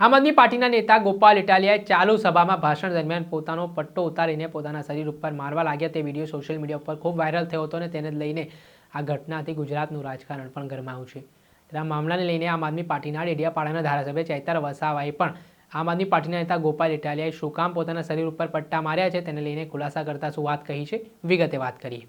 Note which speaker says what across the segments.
Speaker 1: આમ આદમી પાર્ટીના નેતા ગોપાલ ઇટાલિયાએ ચાલુ સભામાં ભાષણ દરમિયાન પોતાનો પટ્ટો ઉતારીને પોતાના શરીર ઉપર મારવા લાગ્યા. તે વીડિયો સોશિયલ મીડિયા ઉપર ખૂબ વાયરલ થયો હતો અને તેને લઈને આ ઘટનાથી ગુજરાતનું રાજકારણ પણ ગરમાયું છે. આ મામલાને લઈને આમ આદમી પાર્ટીના ડેડિયાપાડાના ધારાસભ્ય ચૈતર વસાવાએ પણ આમ આદમી પાર્ટીના નેતા ગોપાલ ઇટાલિયાએ શું કામ પોતાના શરીર ઉપર પટ્ટા માર્યા છે તેને લઈને ખુલાસા કરતા શું વાત કહી છે? વિગતે વાત કરીએ.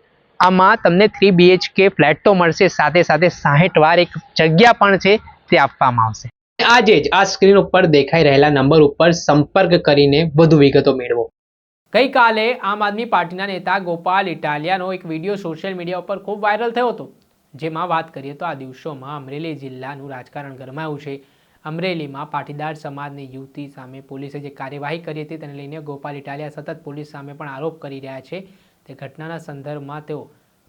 Speaker 1: આમાં તમને થ્રી બીએચકે ફ્લેટ તો મળશે, સાથે સાથે સાહીઠ વાર એક જગ્યા પણ છે, તે આપવામાં આવશે. આજે જ આ સ્ક્રીન ઉપર દેખાઈ રહેલા નંબર ઉપર સંપર્ક કરીને વધુ વિગતો મેળવો. ગઈકાલે આમ આદમી પાર્ટીના નેતા ગોપાલ ઇટાલિયાનો એક વીડિયો સોશિયલ મીડિયા ઉપર ખૂબ વાયરલ થયો હતો. જેમાં વાત કરીએ તો આ દિવસોમાં અમરેલી જિલ્લાનું રાજકારણ ગરમાયું છે. અમરેલીમાં પાટીદાર સમાજની યુવતી સામે પોલીસે જે કાર્યવાહી કરી હતી તેને લઈને ગોપાલ ઇટાલિયા સતત પોલીસ સામે પણ આરોપ કરી રહ્યા છે. તે ઘટનાના સંદર્ભમાં તેઓ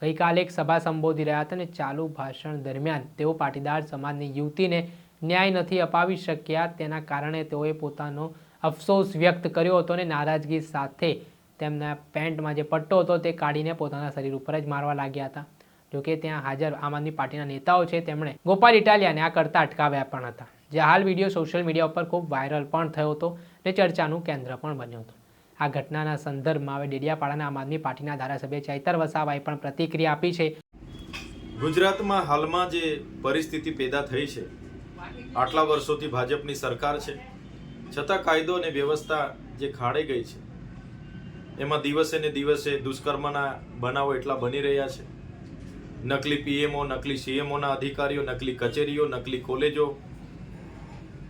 Speaker 1: ગઈકાલે એક સભા સંબોધી રહ્યા હતા અને ચાલુ ભાષણ દરમિયાન તેઓ પાટીદાર સમાજની યુવતીને ન્યાય નથી અપાવી શક્યા. તેના કારણે તેઓએ પોતાનો અફસોસ વ્યક્ત કર્યો હતો અને નારાજગી સાથે તેમના પેન્ટમાં જે પટ્ટો હતો તે કાઢીને પોતાના શરીર ઉપર જ મારવા લાગ્યા હતા. જોકે ત્યાં હાજર આમ આદમી પાર્ટીના નેતાઓ છે, તેમણે ગોપાલ ઇટાલિયાને આ કરતા અટકાવ્યા પણ હતા. જે હાલ વીડિયો સોશિયલ મીડિયા ઉપર ખૂબ વાયરલ પણ થયો હતો અને ચર્ચાનું કેન્દ્ર પણ બન્યો હતો. આ ઘટનાના સંદર્ભમાં હવે ડેડિયાપાડાના આમ આદમી પાર્ટીના ધારાસભ્ય ચૈતર વસાવાએ પણ પ્રતિક્રિયા આપી છે.
Speaker 2: ગુજરાતમાં હાલમાં જે પરિસ્થિતિ પેદા થઈ છે, આટલા વર્ષોથી ભાજપની સરકાર છે, છતાં કાયદો અને વ્યવસ્થા જે ખાડે ગઈ છે, એમાં દિવસે ને દિવસે દુષ્કર્મના બનાવો એટલા બની રહ્યા છે. નકલી પીએમઓ, નકલી સીએમઓના અધિકારીઓ, નકલી કચેરીઓ, નકલી કોલેજો,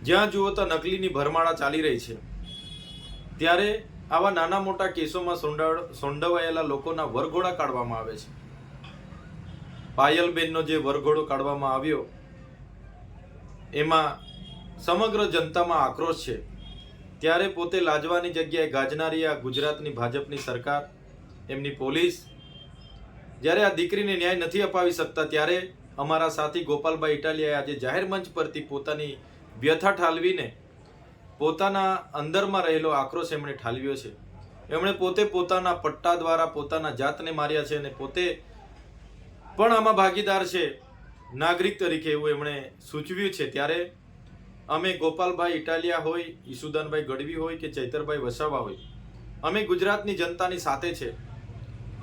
Speaker 2: જ્યાં જુઓ તો નકલીની ભરમાળા ચાલી રહી છે. ત્યારે આવા નાના મોટા કેસોમાં સોંડાળ, સોંડવાયેલા લોકોના વરઘોડા કાઢવામાં આવે છે. પાયલબેનનો જે વરઘોડો કાઢવામાં આવ્યો, એમાં સમગ્ર જનતામાં આક્રોશ છે. ત્યારે પોતે લાજવાની જગ્યાએ ગાજનારી આ ગુજરાતની ભાજપની સરકાર, એમની પોલીસ, જ્યારે આ દીકરીને ન્યાય નથી અપાવી શકતા, ત્યારે અમારા સાથી ગોપાલભાઈ ઇટાલિયાએ આજે જાહેર મંચ પરથી પોતાની વ્યથા ઠાલવીને પોતાના અંદરમાં રહેલો આક્રોશ એમણે ઠાલવ્યો છે. એમણે પોતે પોતાના પટ્ટા દ્વારા પોતાના જાતને માર્યા છે અને પોતે પણ આમાં ભાગીદાર છે, નાગરિક તરીકે એવું એમણે સૂચવ્યું છે. ત્યારે અમે ગોપાલભાઈ ઇટાલિયા હોય, ઈસુદાનભાઈ ગઢવી હોય કે ચૈતરભાઈ વસાવા હોય, અમે ગુજરાતની જનતાની સાથે છે.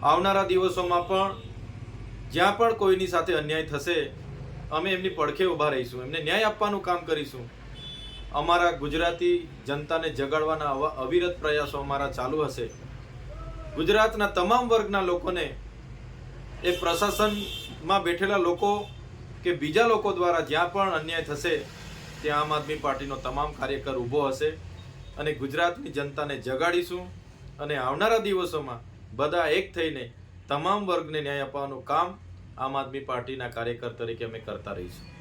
Speaker 2: આવનારા દિવસોમાં પણ જ્યાં પણ કોઈની સાથે અન્યાય થશે, અમે એમની પડખે ઊભા રહીશું, એમને ન્યાય આપવાનું કામ કરીશું. અમારા ગુજરાતી જનતાને જગાડવાના અવિરત પ્રયાસો અમારા ચાલુ હશે. ગુજરાતના તમામ વર્ગના લોકોને એ પ્રશાસનમાં બેઠેલા લોકો કે બીજા લોકો દ્વારા જ્યાં પણ અન્યાય થશે, ત્યાં આમ આદમી પાર્ટીનો તમામ કાર્યકર ઊભો હશે અને ગુજરાતની જનતાને જગાડીશું અને આવનારા દિવસોમાં બધા એક થઈને તમામ વર્ગને ન્યાય અપાવવાનું કામ આમ આદમી પાર્ટીના કાર્યકર તરીકે અમે કરતા રહીશું.